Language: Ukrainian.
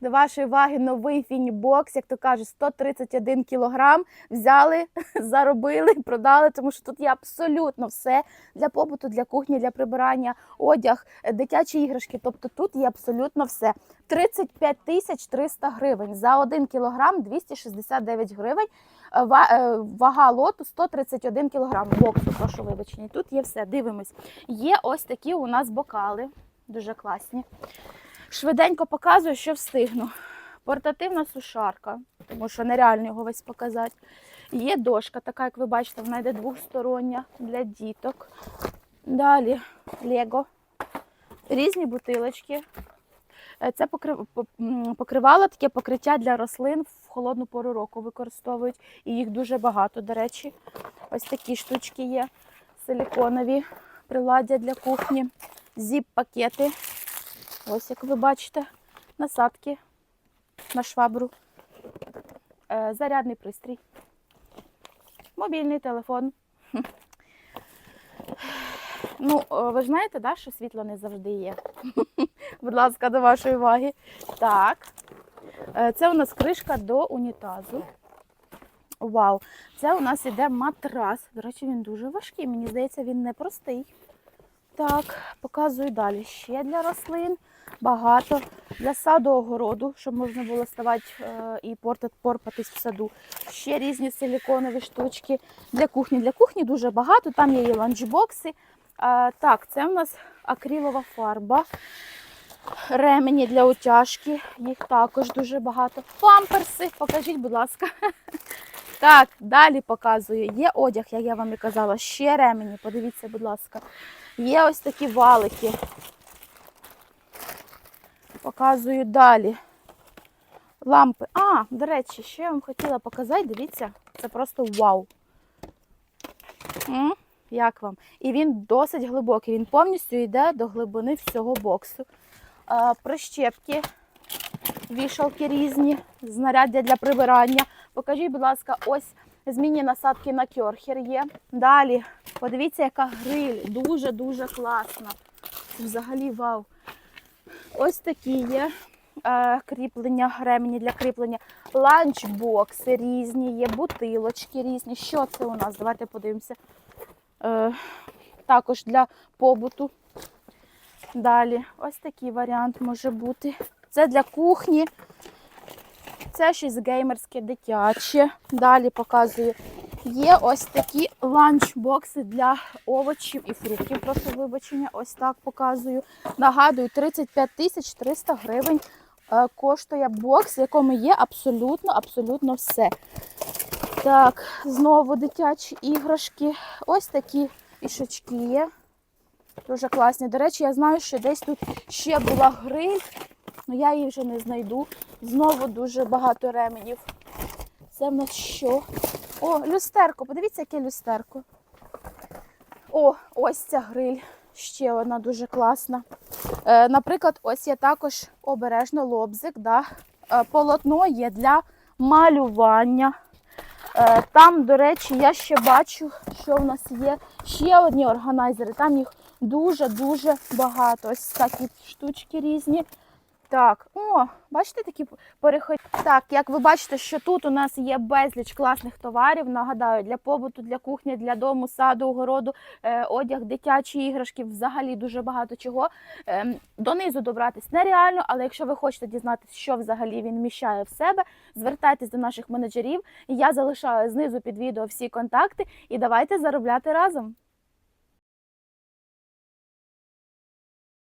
До вашої уваги новий фінібокс, як то кажуть, 131 кілограм. Взяли, заробили, продали, тому що тут є абсолютно все для побуту, для кухні, для прибирання, одяг, е, дитячі іграшки. Тобто тут є абсолютно все. 35 тисяч 300 гривень. За 1 кілограм 269 гривень. Е, е, Вага лоту 131 кілограм. Боксу, прошу вибачення. Тут є все. Дивимось. Є ось такі у нас бокали. Дуже класні. Швиденько показую, що встигну. Портативна сушарка, тому що нереально його весь показати. Є дошка, така, як ви бачите, вона йде двостороння для діток. Далі Лего. Різні бутилочки. Е, Це покривало таке покриття для рослин в холодну пору року використовують. І їх дуже багато, до речі. Ось такі штучки є. Силіконові приладдя для кухні, зіп-пакети. Ось як ви бачите, насадки на швабру, Е, зарядний пристрій, мобільний телефон. Ну, е, ви ж знаєте, да, що світло не завжди є. Будь ласка, до вашої уваги. Так. Е, Це у нас кришка до унітазу. Вау! Це у нас іде матрас. До речі, він дуже важкий. Мені здається, він не простий. Так, показую далі. Ще для рослин багато. Для саду огороду, щоб можна було ставати е, і порпатись в саду. Ще різні силіконові штучки. Для кухні. Для кухні дуже багато. Там є і ланчбокси. Так, це у нас акрилова фарба. Ремені для утяжки. Їх також дуже багато. Памперси, покажіть, будь ласка. Так, далі показую. Є одяг, як я вам і казала, ще ремені, подивіться, будь ласка. Є ось такі валики. Показую далі. Лампи. А, до речі, що я вам хотіла показати, дивіться, це просто вау. Як вам? І він досить глибокий, він повністю йде до глибини всього боксу. А, прищепки, вішалки різні, знаряддя для прибирання. Покажіть, будь ласка, ось змінні насадки на кьорхер є. Далі, подивіться, яка гриль. Дуже-дуже класна. Взагалі вау. Ось такі є е, кріплення, ремені для кріплення, ланчбокси різні, є бутилочки різні. Що це у нас? Давайте подивимося. Е, також для побуту. Далі, ось такий варіант може бути. Це для кухні. Це щось геймерське, дитяче. Далі показую. Є ось такі ланчбокси для овочів і фруктів. Прошу вибачення, ось так показую. Нагадую, 35 тисяч 300 гривень е, коштує бокс, в якому є абсолютно, абсолютно все. Так, знову дитячі іграшки. Ось такі ішочки є. Дуже класні. До речі, я знаю, що десь тут ще була гриль, але я її вже не знайду. Знову дуже багато ременів. Це в нас що? О, люстерко. Подивіться, яке люстерко. О, ось ця гриль. Ще одна дуже класна. Е, наприклад, ось є також обережно лобзик. Да? Е, полотно є для малювання. Е, там, до речі, я ще бачу, що в нас є ще одні органайзери. Там їх дуже-дуже багато. Ось такі штучки різні. Так, о, бачите такі переходи. Так, як ви бачите, що тут у нас є безліч класних товарів. Нагадаю, для побуту, для кухні, для дому, саду, огороду, е, одяг, дитячі іграшки, взагалі дуже багато чого. Ем, донизу добратись нереально, але якщо ви хочете дізнатися, що взагалі він вміщає в себе, звертайтесь до наших менеджерів. Я залишаю знизу під відео всі контакти і давайте заробляти разом.